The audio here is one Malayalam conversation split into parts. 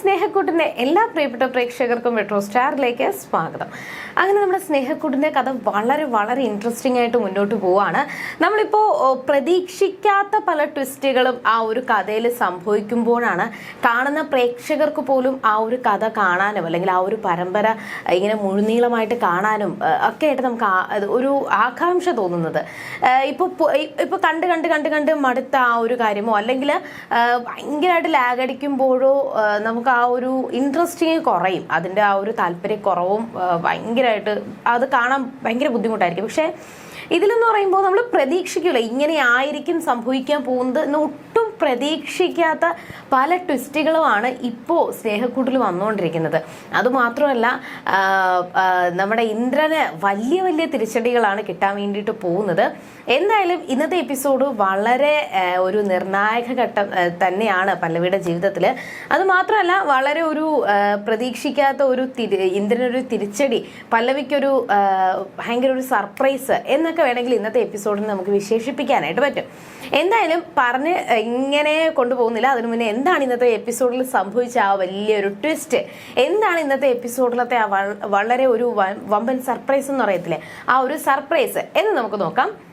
സ്നേഹക്കൂട്ടിന്റെ എല്ലാ പ്രിയപ്പെട്ട പ്രേക്ഷകർക്കും മെട്രോ സ്റ്റാറിലേക്ക് സ്വാഗതം. അങ്ങനെ നമ്മുടെ സ്നേഹക്കൂട്ടിന്റെ കഥ വളരെ വളരെ ഇൻട്രസ്റ്റിംഗ് ആയിട്ട് മുന്നോട്ട് പോവാണ്. നമ്മളിപ്പോൾ പ്രതീക്ഷിക്കാത്ത പല ട്വിസ്റ്റുകളും ആ ഒരു കഥയിൽ സംഭവിക്കുമ്പോഴാണ് കാണുന്ന പ്രേക്ഷകർക്ക് പോലും ആ ഒരു കഥ കാണാനും അല്ലെങ്കിൽ ആ ഒരു പരമ്പര ഇങ്ങനെ മുഴുനീളമായിട്ട് കാണാനും ഒക്കെ ആയിട്ട് നമുക്ക് ഒരു ആകാംക്ഷ തോന്നുന്നത്. ഇപ്പോൾ ഇപ്പോൾ കണ്ട് കണ്ട് കണ്ട് കണ്ട് മടുത്ത ആ ഒരു കാര്യമോ അല്ലെങ്കിൽ ഭയങ്കരമായിട്ട് ലാഗ് അടിക്കുമ്പോഴോ ആ, നമുക്ക് ആ ഒരു ഇൻട്രസ്റ്റിങ് കുറയും. അതിന്റെ ആ ഒരു താല്പര്യക്കുറവും ഭയങ്കരമായിട്ട് അത് കാണാൻ ഭയങ്കര ബുദ്ധിമുട്ടായിരിക്കും. പക്ഷേ ഇതിലെന്ന് പറയുമ്പോൾ നമ്മൾ പ്രതീക്ഷിക്കില്ല ഇങ്ങനെ ആയിരിക്കും സംഭവിക്കാൻ പോകുന്നത് എന്ന് ഒട്ടും പ്രതീക്ഷിക്കാത്ത പല ട്വിസ്റ്റുകളുമാണ് ഇപ്പോൾ സ്നേഹക്കൂട്ടിൽ വന്നുകൊണ്ടിരിക്കുന്നത്. അതുമാത്രമല്ല നമ്മുടെ ഇന്ദ്രന് വലിയ വലിയ തിരിച്ചടികളാണ് കിട്ടാൻ വേണ്ടിയിട്ട് പോകുന്നത്. എന്തായാലും ഇന്നത്തെ എപ്പിസോഡ് വളരെ ഒരു നിർണായക ഘട്ടം തന്നെയാണ് പല്ലവിയുടെ ജീവിതത്തിൽ അത് മാത്രമല്ല വളരെ ഒരു പ്രതീക്ഷിക്കാത്ത ഒരു തിരി ഇന്ദ്രനൊരു തിരിച്ചടി പല്ലവിക്കൊരു ഭയങ്കര ഒരു സർപ്രൈസ് എന്നൊക്കെ വേണമെങ്കിൽ ഇന്നത്തെ എപ്പിസോഡിൽ നമുക്ക് വിശേഷിപ്പിക്കാനായിട്ട് പറ്റും. എന്തായാലും പറഞ്ഞ് ഇങ്ങനെ കൊണ്ടുപോകുന്നില്ല. അതിനു മുന്നേ എന്താണ് ഇന്നത്തെ എപ്പിസോഡിൽ സംഭവിച്ച ആ വലിയൊരു ട്വിസ്റ്റ്? എന്താണ് ഇന്നത്തെ എപ്പിസോഡിലത്തെ ആ വളരെ ഒരു വമ്പൻ സർപ്രൈസ് എന്ന് പറയത്തില്ലേ? ആ ഒരു സർപ്രൈസ് എന്ന് നമുക്ക് നോക്കാം.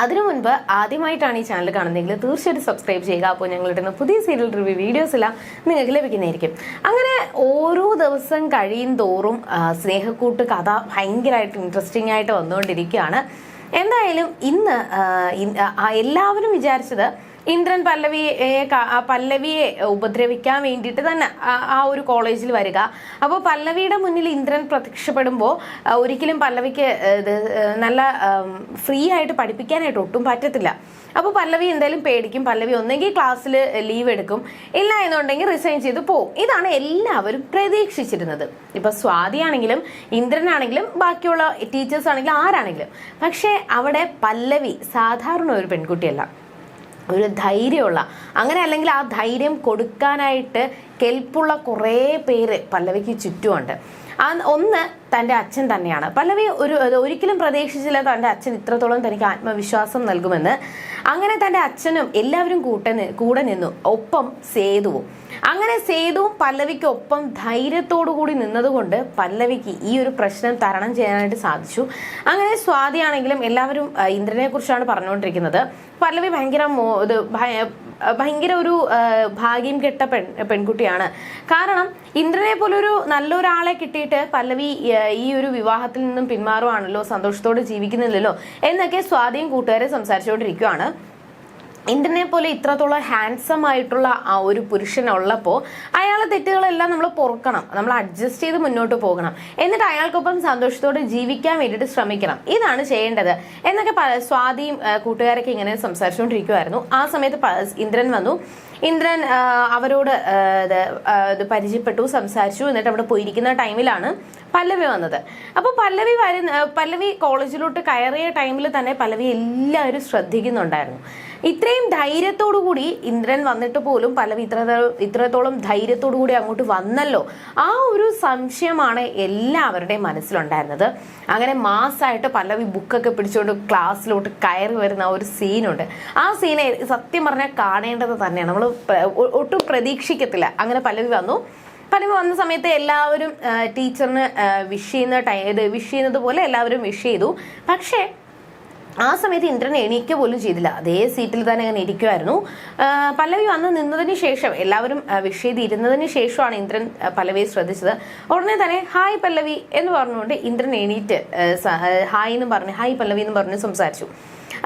അതിനു മുൻപ് ആദ്യമായിട്ടാണ് ഈ ചാനൽ കാണുന്നതെങ്കിൽ തീർച്ചയായിട്ടും സബ്സ്ക്രൈബ് ചെയ്യുക. അപ്പോൾ ഞങ്ങളുടെ പുതിയ സീരിയൽ റിവ്യൂ വീഡിയോസ് എല്ലാം നിങ്ങൾക്ക് ലഭിക്കുന്നതായിരിക്കും. അങ്ങനെ ഓരോ ദിവസം കഴിയും തോറും സ്നേഹക്കൂട്ട് കഥ ഭയങ്കരമായിട്ട് ഇൻട്രസ്റ്റിംഗ് ആയിട്ട് വന്നുകൊണ്ടിരിക്കുകയാണ്. എന്തായാലും ഇന്ന് എല്ലാവരും വിചാരിച്ചത് ഇന്ദ്രൻ പല്ലവിയെ പല്ലവിയെ ഉപദ്രവിക്കാൻ വേണ്ടിയിട്ട് തന്നെ ആ- ഒരു കോളേജിൽ വരിക. അപ്പോൾ പല്ലവിയുടെ മുന്നിൽ ഇന്ദ്രൻ പ്രത്യക്ഷപ്പെടുമ്പോൾ ഒരിക്കലും പല്ലവിക്ക് നല്ല ഫ്രീ ആയിട്ട് പഠിപ്പിക്കാനായിട്ട് ഒട്ടും പറ്റത്തില്ല. അപ്പോൾ പല്ലവി എന്തായാലും പേടിക്കും പല്ലവി ഒന്നെങ്കിൽ ക്ലാസ്സിൽ ലീവ് എടുക്കും ഇല്ല എന്നുണ്ടെങ്കിൽ റിസൈൻ ചെയ്ത് പോകും ഇതാണ് എല്ലാവരും പ്രതീക്ഷിച്ചിരുന്നത്. ഇപ്പൊ സ്വാതിയാണെങ്കിലും ഇന്ദ്രനാണെങ്കിലും ബാക്കിയുള്ള ടീച്ചേഴ്സ് ആണെങ്കിലും ആരാണെങ്കിലും. പക്ഷേ അവിടെ പല്ലവി സാധാരണ ഒരു പെൺകുട്ടിയല്ല. ഒരു ധൈര്യമുള്ള അങ്ങനെ അല്ലെങ്കിൽ ആ ധൈര്യം കൊടുക്കാനായിട്ട് കെൽപ്പുള്ള കുറേ പേര് പല്ലവിക്ക് ചുറ്റുമുണ്ട്. ആ ഒന്ന് തന്റെ അച്ഛൻ തന്നെയാണ്. പല്ലവി ഒരു ഒരിക്കലും പ്രതീക്ഷിച്ചില്ല തന്റെ അച്ഛൻ ഇത്രത്തോളം തനിക്ക് ആത്മവിശ്വാസം നൽകുമെന്ന്. അങ്ങനെ തന്റെ അച്ഛനും എല്ലാവരും കൂട്ടന് കൂടെ നിന്നു. ഒപ്പം സേതുവും. അങ്ങനെ സേതുവും പല്ലവിക്ക് ഒപ്പം ധൈര്യത്തോടു കൂടി നിന്നതുകൊണ്ട് പല്ലവിക്ക് ഈ ഒരു പ്രശ്നം തരണം ചെയ്യാനായിട്ട് സാധിച്ചു. അങ്ങനെ സ്വാതിയാണെങ്കിലും എല്ലാവരും ഇന്ദ്രനെ കുറിച്ചാണ് പറഞ്ഞുകൊണ്ടിരിക്കുന്നത്. പല്ലവി ഭയങ്കര ഇത് ഭയങ്കര ഒരു ഭാഗ്യം കെട്ട പെൺ പെൺകുട്ടിയാണ്. കാരണം ഇന്ദ്രനെ പോലൊരു നല്ലൊരാളെ കിട്ടിയിട്ട് പല്ലവി ഈ ഒരു വിവാഹത്തിൽ നിന്നും പിന്മാറുവാണല്ലോ സന്തോഷത്തോടെ ജീവിക്കുന്നില്ലല്ലോ എന്നൊക്കെ സ്വാധീനം കൂട്ടുകാരെ സംസാരിച്ചുകൊണ്ടിരിക്കുകയാണ് ഇന്ദ്രനെ പോലെ ഇത്രത്തോളം ഹാൻസം ആയിട്ടുള്ള ആ ഒരു പുരുഷനുള്ളപ്പോൾ അയാളെ തെറ്റുകളെല്ലാം നമ്മൾ പൊറുക്കണം. നമ്മൾ അഡ്ജസ്റ്റ് ചെയ്ത് മുന്നോട്ട് പോകണം. എന്നിട്ട് അയാൾക്കൊപ്പം സന്തോഷത്തോടെ ജീവിക്കാൻ വേണ്ടിയിട്ട് ശ്രമിക്കണം. ഇതാണ് ചെയ്യേണ്ടത്. എന്നൊക്കെ സ്വാതിയും കൂട്ടുകാരൊക്കെ ഇങ്ങനെ സംസാരിച്ചുകൊണ്ടിരിക്കുമായിരുന്നു ആ സമയത്ത് ഇന്ദ്രൻ വന്നു. ഇന്ദ്രൻ അവരോട് ഇത് പരിചയപ്പെട്ടു സംസാരിച്ചു. എന്നിട്ട് അവിടെ പോയിരിക്കുന്ന ടൈമിലാണ് പല്ലവി വന്നത്. അപ്പോൾ പല്ലവി വരുന്ന പല്ലവി കോളേജിലോട്ട് കയറിയ ടൈമിൽ തന്നെ പല്ലവി എല്ലാവരും ശ്രദ്ധിക്കുന്നുണ്ടായിരുന്നു. ഇത്രയും ധൈര്യത്തോടു കൂടി ഇന്ദ്രൻ വന്നിട്ട് പോലും പല ഇത്ര ഇത്രത്തോളം ധൈര്യത്തോടു കൂടി അങ്ങോട്ട് വന്നല്ലോ. ആ ഒരു സംശയമാണ് എല്ലാവരുടെയും മനസ്സിലുണ്ടായിരുന്നത്. അങ്ങനെ മാസമായിട്ട് പല്ലവി ബുക്കൊക്കെ പിടിച്ചുകൊണ്ട് ക്ലാസ്സിലോട്ട് കയറി വരുന്ന ഒരു സീനുണ്ട്. ആ സീനെ സത്യം പറഞ്ഞാൽ കാണേണ്ടത് തന്നെയാണ്. നമ്മൾ ഒട്ടും പ്രതീക്ഷിക്കത്തില്ല. അങ്ങനെ പല്ലവി വന്നു. പലവ് വന്ന സമയത്ത് എല്ലാവരും ടീച്ചറിന് വിഷ് ചെയ്യുന്ന ടൈ വിഷ് ചെയ്യുന്നത് പോലെ എല്ലാവരും വിഷ് ചെയ്തു. പക്ഷേ ആ സമയത്ത് ഇന്ദ്രൻ എണീക്ക പോലും ചെയ്തില്ല. അതേ സീറ്റിൽ തന്നെ അങ്ങനെ ഇരിക്കുമായിരുന്നു പല്ലവി വന്ന് നിന്നതിന് ശേഷം എല്ലാവരും ആ, വിഷ് ചെയ്ത് ഇരുന്നതിന് ശേഷമാണ് ഇന്ദ്രൻ പല്ലവിയെ ശ്രദ്ധിച്ചത്. ഉടനെ തന്നെ ഹായ് പല്ലവി എന്ന് പറഞ്ഞുകൊണ്ട് ഇന്ദ്രൻ എണീറ്റ് ഹായ് എന്ന് പറഞ്ഞു ഹായ് പല്ലവി എന്ന് പറഞ്ഞ് സംസാരിച്ചു.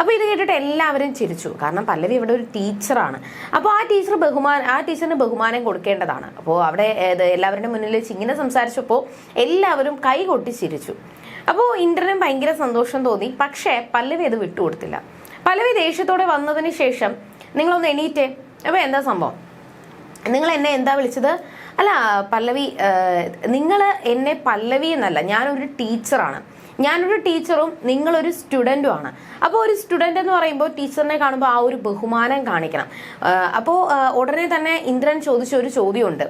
അപ്പോൾ ഇത് കേട്ടിട്ട് എല്ലാവരും ചിരിച്ചു. കാരണം പല്ലവി ഇവിടെ ഒരു ടീച്ചറാണ്. അപ്പോൾ ആ ടീച്ചർ ബഹുമാന ആ ടീച്ചറിന് ബഹുമാനം കൊടുക്കേണ്ടതാണ്. അപ്പോൾ അവിടെ എല്ലാവരുടെ മുന്നിൽ ഇങ്ങനെ സംസാരിച്ചപ്പോൾ എല്ലാവരും കൈ കൊട്ടി ചിരിച്ചു. അപ്പോൾ ഇന്ദ്രനും ഭയങ്കര സന്തോഷം തോന്നി. പക്ഷേ പല്ലവി അത് വിട്ടുകൊടുത്തില്ല. പല്ലവി ദേഷ്യത്തോടെ വന്നതിന് ശേഷം നിങ്ങളൊന്ന് എണീറ്റേ അപ്പോൾ എന്താ സംഭവം? നിങ്ങൾ എന്നെ എന്താ വിളിച്ചത്? അല്ല പല്ലവി നിങ്ങൾ എന്നെ പല്ലവി എന്നല്ല ഞാനൊരു ടീച്ചറാണ്. ഞാനൊരു ടീച്ചറും നിങ്ങളൊരു സ്റ്റുഡന്റും ആണ് അപ്പോൾ ഒരു സ്റ്റുഡന്റ് എന്ന് പറയുമ്പോൾ ടീച്ചറിനെ കാണുമ്പോൾ ആ ഒരു ബഹുമാനം കാണിക്കണം. അപ്പോൾ ഉടനെ തന്നെ ഇന്ദ്രൻ ചോദിച്ച ഒരു ചോദ്യമുണ്ട്.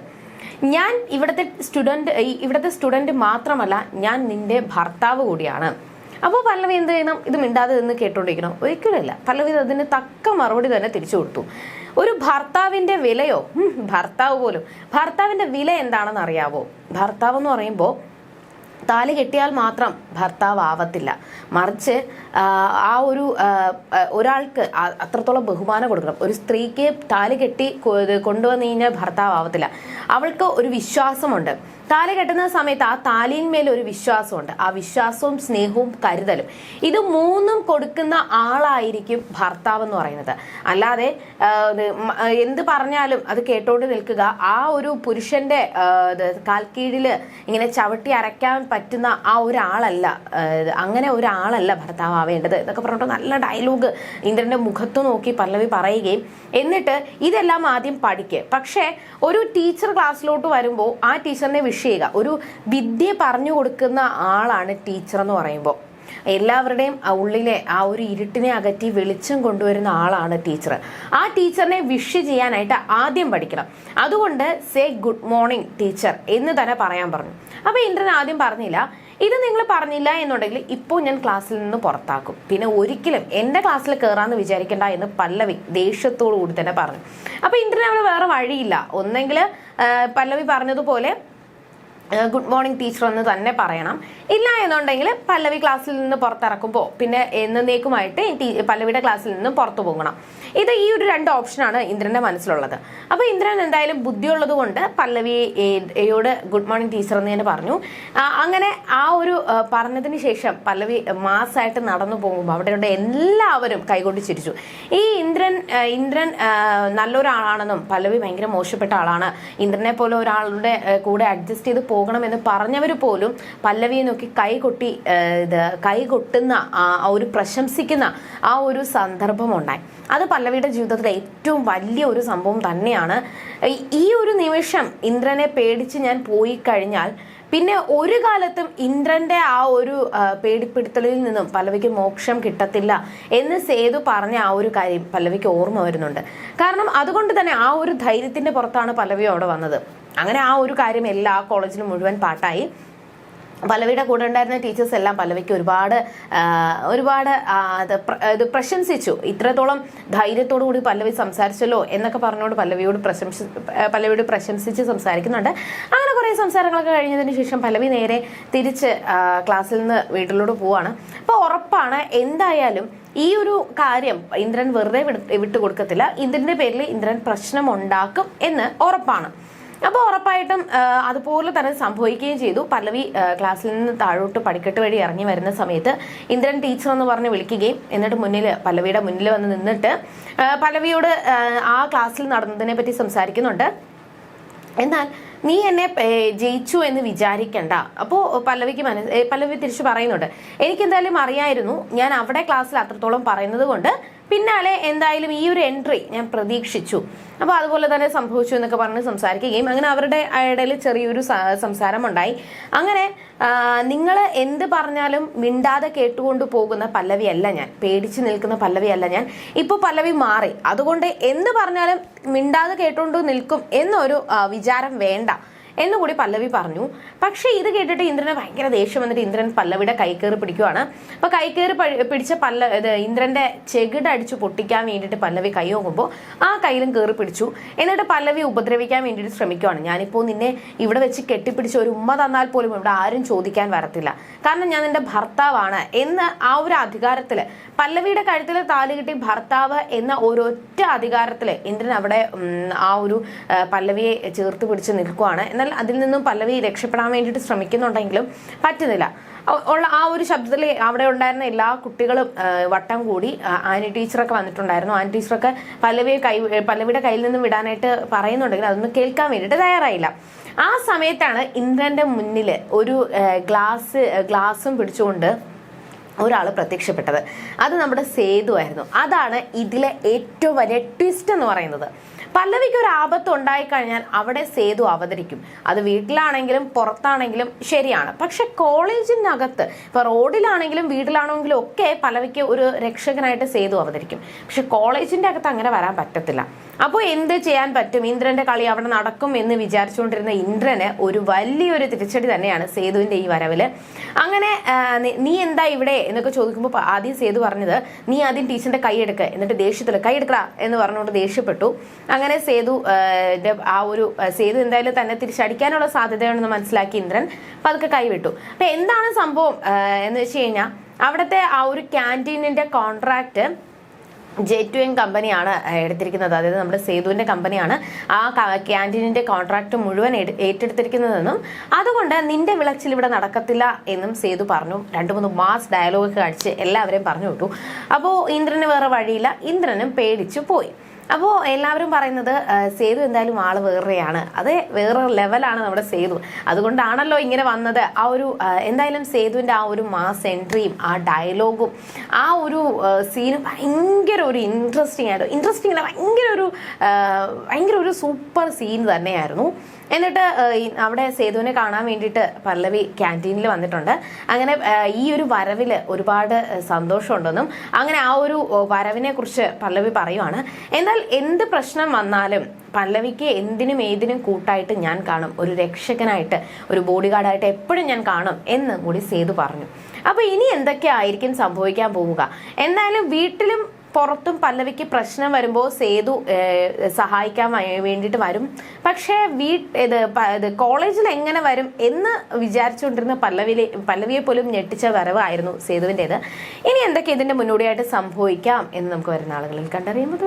ഞാൻ ഇവിടുത്തെ സ്റ്റുഡന്റ് ഇവിടുത്തെ സ്റ്റുഡന്റ് മാത്രമല്ല ഞാൻ നിന്റെ ഭർത്താവ് കൂടിയാണ്. അപ്പോൾ പല്ലവി എന്ത് ചെയ്യണം? ഇത് മിണ്ടാതെ നിന്ന് കേട്ടോണ്ടിരിക്കണം. ഒരിക്കലുമില്ല പല്ലവി അതിന് തക്ക മറുപടി തന്നെ തിരിച്ചു കൊടുത്തു. ഒരു ഭർത്താവിന്റെ വിലയോ? ഭർത്താവ് പോലും. ഭർത്താവിന്റെ വില എന്താണെന്ന് അറിയാവോ? ഭർത്താവ് എന്ന് പറയുമ്പോൾ താലി കെട്ടിയാൽ മാത്രം ഭർത്താവ് ആവത്തില്ല മറിച്ച് ആ, ഒരു ഒരാൾക്ക് അത്രത്തോളം ബഹുമാനം കൊടുക്കണം. ഒരു സ്ത്രീക്ക് താലി കെട്ടി കൊണ്ടുവന്നു കഴിഞ്ഞാൽ ഭർത്താവ് ആവത്തില്ല അവൾക്ക് ഒരു വിശ്വാസമുണ്ട്. താലി കെട്ടുന്ന സമയത്ത് ആ താലിന്മേൽ ഒരു വിശ്വാസമുണ്ട്. ആ വിശ്വാസവും സ്നേഹവും കരുതലും. ഇത് മൂന്നും കൊടുക്കുന്ന ആളായിരിക്കും ഭർത്താവ് എന്ന് പറയുന്നത്. അല്ലാതെ എന്ത് പറഞ്ഞാലും അത് കേട്ടോണ്ട് നിൽക്കുക. ആ ഒരു പുരുഷന്റെ കാൽക്കീഴിൽ ഇങ്ങനെ ചവിട്ടി അരയ്ക്കാൻ പറ്റുന്ന ആ ഒരാളല്ല അങ്ങനെ ഒരാളല്ല ഭർത്താവ് ആവേണ്ടത് എന്നൊക്കെ പറഞ്ഞിട്ട് നല്ല ഡയലോഗ് ഇന്ദ്രന്റെ മുഖത്ത് നോക്കി പല്ലവി പറയുകയും. എന്നിട്ട് ഇതെല്ലാം ആദ്യം പഠിക്കുക പക്ഷേ ഒരു ടീച്ചർ ക്ലാസ്സിലോട്ട് വരുമ്പോൾ ആ ടീച്ചറിനെ ചെയ്യുക. ഒരു വിദ്യ പറഞ്ഞു കൊടുക്കുന്ന ആളാണ് ടീച്ചർ എന്ന് പറയുമ്പോൾ. എല്ലാവരുടെയും ഉള്ളിലെ ആ ഒരു ഇരുട്ടിനെ അകറ്റി വെളിച്ചം കൊണ്ടുവരുന്ന ആളാണ് ടീച്ചർ. ആ ടീച്ചറിനെ വിഷ് ചെയ്യാനായിട്ട് ആദ്യം പഠിക്കണം. അതുകൊണ്ട് സേ ഗുഡ് മോർണിംഗ് ടീച്ചർ എന്ന് തന്നെ പറയാൻ പറഞ്ഞു. അപ്പോൾ ഇന്ദ്രൻ ആദ്യം പറഞ്ഞില്ല ഇത് നിങ്ങൾ പറഞ്ഞില്ല എന്നുണ്ടെങ്കിൽ ഇപ്പോൾ ഞാൻ ക്ലാസ്സിൽ നിന്ന് പുറത്താക്കും. പിന്നെ ഒരിക്കലും എന്റെ ക്ലാസ്സിൽ കയറാന്ന് വിചാരിക്കണ്ട എന്ന് പല്ലവി ദേഷ്യത്തോടു കൂടി തന്നെ പറഞ്ഞു. അപ്പോൾ ഇന്ദ്രൻ അവിടെ വേറെ വഴിയില്ല. ഒന്നെങ്കിൽ പല്ലവി പറഞ്ഞതുപോലെ ഗുഡ് മോർണിംഗ് ടീച്ചർ എന്ന് തന്നെ പറയണം. ഇല്ല എന്നുണ്ടെങ്കിൽ പല്ലവി ക്ലാസ്സിൽ നിന്ന് പുറത്തിറക്കുമ്പോൾ പിന്നെ എന്നേക്കുമായിട്ട് പല്ലവിയുടെ ക്ലാസ്സിൽ നിന്ന് പുറത്തു പോകണം. ഇത് ഈ ഒരു രണ്ട് ഓപ്ഷനാണ് ഇന്ദ്രന്റെ മനസ്സിലുള്ളത്. അപ്പൊ ഇന്ദ്രൻ എന്തായാലും ബുദ്ധിയുള്ളത് കൊണ്ട് പല്ലവിയോട് ഗുഡ് മോർണിംഗ് ടീച്ചർ എന്ന് തന്നെ പറഞ്ഞു. അങ്ങനെ ആ ഒരു പറഞ്ഞതിന് ശേഷം പല്ലവി മാസമായിട്ട് നടന്നു പോകുമ്പോൾ അവിടെയുള്ള എല്ലാവരും കൈകൊണ്ട് ചിരിച്ചു. ഈ ഇന്ദ്രൻ ഇന്ദ്രൻ നല്ലൊരാളാണെന്നും പല്ലവി ഭയങ്കര മോശപ്പെട്ട ആളാണ്. ഇന്ദ്രനെ പോലെ ഒരാളുടെ കൂടെ അഡ്ജസ്റ്റ് ചെയ്ത് പോകണമെന്ന് പറഞ്ഞവർ പോലും പല്ലവിയെ നോക്കി കൈ കൊട്ടി ഇത് കൈ കൊട്ടുന്ന ആ ഒരു പ്രശംസിക്കുന്ന ആ ഒരു സന്ദർഭം ഉണ്ടായി. അത് പല്ലവിയുടെ ജീവിതത്തിലെ ഏറ്റവും വലിയ ഒരു സംഭവം തന്നെയാണ്. ഈ- ഒരു നിമിഷം ഇന്ദ്രനെ പേടിച്ച് ഞാൻ പോയി കഴിഞ്ഞാൽ പിന്നെ ഒരു കാലത്തും ഇന്ദ്രന്റെ ആ ഒരു പേടിപ്പെടുത്തലിൽ നിന്നും പല്ലവിക്ക് മോക്ഷം കിട്ടത്തില്ല എന്ന് സേതു പറഞ്ഞ ആ ഒരു കാര്യം പല്ലവിക്ക് ഓർമ്മ വരുന്നുണ്ട്. കാരണം അതുകൊണ്ട് തന്നെ ആ ഒരു ധൈര്യത്തിന്റെ പുറത്താണ് പല്ലവി അവിടെ വന്നത്. അങ്ങനെ ആ ഒരു കാര്യം എല്ലാ കോളേജിലും മുഴുവൻ പാട്ടായി. പല്ലവിയുടെ കൂടെ ഉണ്ടായിരുന്ന ടീച്ചേഴ്സ് എല്ലാം പലവയ്ക്ക് ഒരുപാട് ഒരുപാട് ഇത് പ്രശംസിച്ചു. ഇത്രത്തോളം ധൈര്യത്തോടു കൂടി പല്ലവി സംസാരിച്ചല്ലോ എന്നൊക്കെ പറഞ്ഞുകൊണ്ട് പല്ലവിയോട് പ്രശംസ പല്ലവിയോട് പ്രശംസിച്ച് സംസാരിക്കുന്നുണ്ട്. അങ്ങനെ കുറേ സംസാരങ്ങളൊക്കെ കഴിഞ്ഞതിന് ശേഷം പല്ലവി നേരെ തിരിച്ച് ക്ലാസ്സിൽ നിന്ന് വീട്ടിലോട്ട് പോവാണ്. അപ്പോൾ ഉറപ്പാണ് എന്തായാലും ഈ ഒരു കാര്യം ഇന്ദ്രൻ വെറുതെ വിട്ടു കൊടുക്കത്തില്ല ഇതിന്റെ പേരിൽ ഇന്ദ്രൻ പ്രശ്നം ഉണ്ടാക്കും എന്ന് ഉറപ്പാണ്. അപ്പോൾ ഉറപ്പായിട്ടും അതുപോലെ തന്നെ സംഭവിക്കുകയും ചെയ്തു. പല്ലവി ക്ലാസ്സിൽ നിന്ന് താഴോട്ട് പടിക്കെട്ട് വഴി ഇറങ്ങി വരുന്ന സമയത്ത് ഇന്ദ്രൻ ടീച്ചർ എന്ന് പറഞ്ഞ് വിളിക്കുകയും എന്നിട്ട് മുന്നിൽ പല്ലവിയുടെ മുന്നിൽ വന്ന് നിന്നിട്ട് പല്ലവിയോട് ആ, ക്ലാസ്സിൽ നടന്നതിനെ പറ്റി സംസാരിക്കുന്നുണ്ട്. എന്നാൽ നീ എന്നെ ജയിച്ചു എന്ന് വിചാരിക്കണ്ട. അപ്പോൾ പല്ലവിക്ക് മനസ്സ് പല്ലവി തിരിച്ചു പറയുന്നുണ്ട്. എനിക്ക് എന്തായാലും അറിയായിരുന്നു. ഞാൻ അവിടെ ക്ലാസ്സിൽ അത്രത്തോളം പറയുന്നത് കൊണ്ട് പിന്നാലെ എന്തായാലും ഈ ഒരു എൻട്രി ഞാൻ പ്രതീക്ഷിച്ചു. അപ്പോൾ അതുപോലെ തന്നെ സംഭവിച്ചു എന്നൊക്കെ പറഞ്ഞ് സംസാരിക്കുകയും അങ്ങനെ അവരുടെ ഇടയിൽ ചെറിയൊരു സംസാരമുണ്ടായി. അങ്ങനെ നിങ്ങൾ എന്ത് പറഞ്ഞാലും മിണ്ടാതെ കേട്ടുകൊണ്ട് പോകുന്ന പല്ലവിയല്ല ഞാൻ. പേടിച്ച് നിൽക്കുന്ന പല്ലവിയല്ല ഞാൻ. ഇപ്പോൾ പല്ലവി മാറി. അതുകൊണ്ട് എന്ത് പറഞ്ഞാലും മിണ്ടാതെ കേട്ടുകൊണ്ട് നിൽക്കും എന്നൊരു വിചാരം വേണ്ട. എന്നുകൂടി പല്ലവി പറഞ്ഞു. പക്ഷേ ഇത് കേട്ടിട്ട് ഇന്ദ്രന് ഭയങ്കര ദേഷ്യം വന്നിട്ട് ഇന്ദ്രൻ പല്ലവിയുടെ കൈക്കേറി പിടിക്കുവാണ്. അപ്പൊ കൈക്കേറി പിടിച്ച പല്ല ഇന്ദ്രന്റെ ചെകിട് അടിച്ചു പൊട്ടിക്കാൻ വേണ്ടിയിട്ട് പല്ലവി കൈ നോക്കുമ്പോൾ ആ കയ്യിലും കയറി പിടിച്ചു. എന്നിട്ട് പല്ലവി ഉപദ്രവിക്കാൻ വേണ്ടിയിട്ട് ശ്രമിക്കുവാണ്. ഞാനിപ്പോൾ നിന്നെ ഇവിടെ വെച്ച് കെട്ടിപ്പിടിച്ച് ഒരു ഉമ്മ തന്നാൽ പോലും ഇവിടെ ആരും ചോദിക്കാൻ വരത്തില്ല. കാരണം ഞാൻ നിന്റെ ഭർത്താവാണ് എന്ന് ആ ഒരു അധികാരത്തിൽ പല്ലവിയുടെ കഴുത്തിൽ താലി കിട്ടി ഭർത്താവ് എന്ന ഒരൊറ്റ അധികാരത്തിൽ ഇന്ദ്രൻ അവിടെ ആ ഒരു പല്ലവിയെ ചേർത്ത് പിടിച്ച് നിൽക്കുവാണ്. എന്നാൽ അതിൽ നിന്നും പല്ലവി രക്ഷപ്പെടാൻ വേണ്ടിയിട്ട് ശ്രമിക്കുന്നുണ്ടെങ്കിലും പറ്റുന്നില്ല. ഉള്ള ആ ഒരു ശബ്ദത്തിൽ അവിടെ ഉണ്ടായിരുന്ന എല്ലാ കുട്ടികളും വട്ടം കൂടി ആനി ടീച്ചറൊക്കെ വന്നിട്ടുണ്ടായിരുന്നു. ആനി ടീച്ചറൊക്കെ പല്ലവിയെ കൈ പല്ലവിയുടെ കയ്യിൽ നിന്നും വിടാനായിട്ട് പറയുന്നുണ്ടെങ്കിലും അതൊന്നും കേൾക്കാൻ വേണ്ടിയിട്ട് തയ്യാറായില്ല. ആ സമയത്താണ് ഇന്ദ്രന്റെ മുന്നിൽ ഒരു ഗ്ലാസ് ഗ്ലാസും പിടിച്ചുകൊണ്ട് ഒരാൾ പ്രത്യക്ഷപ്പെട്ടത്. അത് നമ്മുടെ സേതു ആയിരുന്നു. അതാണ് ഇതിലെ ഏറ്റവും വലിയ ട്വിസ്റ്റ് എന്ന് പറയുന്നത്. പല്ലവിക്ക് ഒരു ആപത്ത് ഉണ്ടായിക്കഴിഞ്ഞാൽ അവിടെ സേതു അവതരിക്കും. അത് വീട്ടിലാണെങ്കിലും പുറത്താണെങ്കിലും ശരിയാണ്. പക്ഷെ കോളേജിനകത്ത് ഇപ്പൊ റോഡിലാണെങ്കിലും വീട്ടിലാണെങ്കിലും ഒക്കെ പല്ലവിക്ക് ഒരു രക്ഷകനായിട്ട് സേതു അവതരിക്കും. പക്ഷെ കോളേജിന്റെ അകത്ത് അങ്ങനെ വരാൻ പറ്റത്തില്ല. അപ്പോൾ എന്ത് ചെയ്യാൻ പറ്റും? ഇന്ദ്രന്റെ കളി അവിടെ നടക്കും എന്ന് വിചാരിച്ചുകൊണ്ടിരുന്ന ഇന്ദ്രന് ഒരു വലിയൊരു തിരിച്ചടി തന്നെയാണ് സേതുവിന്റെ ഈ വരവിൽ. അങ്ങനെ നീ- എന്താ ഇവിടെ എന്നൊക്കെ ചോദിക്കുമ്പോൾ ആദ്യം സേതു പറഞ്ഞത് നീ ആദ്യം ടീച്ചറിന്റെ കൈ എടുക്കുക എന്നിട്ട് ദേഷ്യത്തിൽ കൈ എന്ന് പറഞ്ഞുകൊണ്ട് ദേഷ്യപ്പെട്ടു. അങ്ങനെ സേതു ആ, ഒരു സേതു എന്തായാലും തന്നെ തിരിച്ചടിക്കാനുള്ള സാധ്യതയാണെന്ന് മനസ്സിലാക്കി ഇന്ദ്രൻ പതുക്കെ കൈവിട്ടു. അപ്പൊ എന്താണ് സംഭവം എന്ന് വെച്ച് കഴിഞ്ഞാൽ അവിടുത്തെ ആ ഒരു ക്യാന്റീനിന്റെ കോൺട്രാക്ട് ജെ ടു എൻ കമ്പനിയാണ് എടുത്തിരിക്കുന്നത്. അതായത് നമ്മുടെ സേതുവിന്റെ കമ്പനിയാണ് ആ ക്യാന്റീനിന്റെ കോൺട്രാക്ട് മുഴുവൻ ഏറ്റെടുത്തിരിക്കുന്നതെന്നും അതുകൊണ്ട് നിന്റെ വിളച്ചിൽ ഇവിടെ നടക്കത്തില്ല എന്നും സേതു പറഞ്ഞു. രണ്ട് മൂന്ന് മാസ് ഡയലോഗ് കാണിച്ച് എല്ലാവരെയും പറഞ്ഞു വിട്ടു. അപ്പോൾ ഇന്ദ്രന് വേറെ വഴിയില്ല. ഇന്ദ്രനും പേടിച്ചു പോയി. അപ്പോൾ എല്ലാവരും പറയുന്നത് സേതു എന്തായാലും ആൾ വേറെയാണ്. അത് വേറെ ലെവലാണ് നമ്മുടെ സേതു. അതുകൊണ്ടാണല്ലോ ഇങ്ങനെ വന്നത്. ആ ഒരു എന്തായാലും സേതുവിന്റെ ആ ഒരു മാസ് എൻട്രിയും ആ ഡയലോഗും ആ ഒരു സീനും ഭയങ്കര ഒരു ഇൻട്രസ്റ്റിംഗ് ആയിരുന്നു. ഇൻട്രസ്റ്റിംഗ് അല്ല ഭയങ്കര ഒരു ഭയങ്കര ഒരു സൂപ്പർ സീൻ തന്നെയായിരുന്നു. എന്നിട്ട് അവിടെ സേതുവിനെ കാണാൻ വേണ്ടിയിട്ട് പല്ലവി ക്യാന്റീനിൽ വന്നിട്ടുണ്ട്. അങ്ങനെ ഈ ഒരു വരവിൽ ഒരുപാട് സന്തോഷമുണ്ടെന്നും അങ്ങനെ ആ ഒരു വരവിനെ കുറിച്ച് പല്ലവി പറയുവാണ്. എന്നാൽ എന്ത് പ്രശ്നം വന്നാലും പല്ലവിക്ക് എന്തിനും ഏതിനും കൂട്ടായിട്ട് ഞാൻ കാണും. ഒരു രക്ഷകനായിട്ട് ഒരു ബോഡി ഗാർഡായിട്ട് എപ്പോഴും ഞാൻ കാണും എന്ന് കൂടി സേതു പറഞ്ഞു. അപ്പൊ ഇനി എന്തൊക്കെ ആയിരിക്കും സംഭവിക്കാൻ പോവുക? എന്തായാലും വീട്ടിലും പുറത്തും പല്ലവിക്ക് പ്രശ്നം വരുമ്പോൾ സേതു സഹായിക്കാൻ വേണ്ടിയിട്ട് വരും. പക്ഷേ വീ ഇത് കോളേജിൽ എങ്ങനെ വരും എന്ന് വിചാരിച്ചുകൊണ്ടിരുന്ന പല്ലവിയിലെ പല്ലവിയെ പോലും ഞെട്ടിച്ച വരവായിരുന്നു സേതുവിന്റെത്. ഇനി എന്തൊക്കെ ഇതിന്റെ മുന്നോടിയായിട്ട് സംഭവിക്കാം എന്ന് നമുക്ക് വരുന്ന ആളുകളിൽ കണ്ടറിയുമ്പോൾ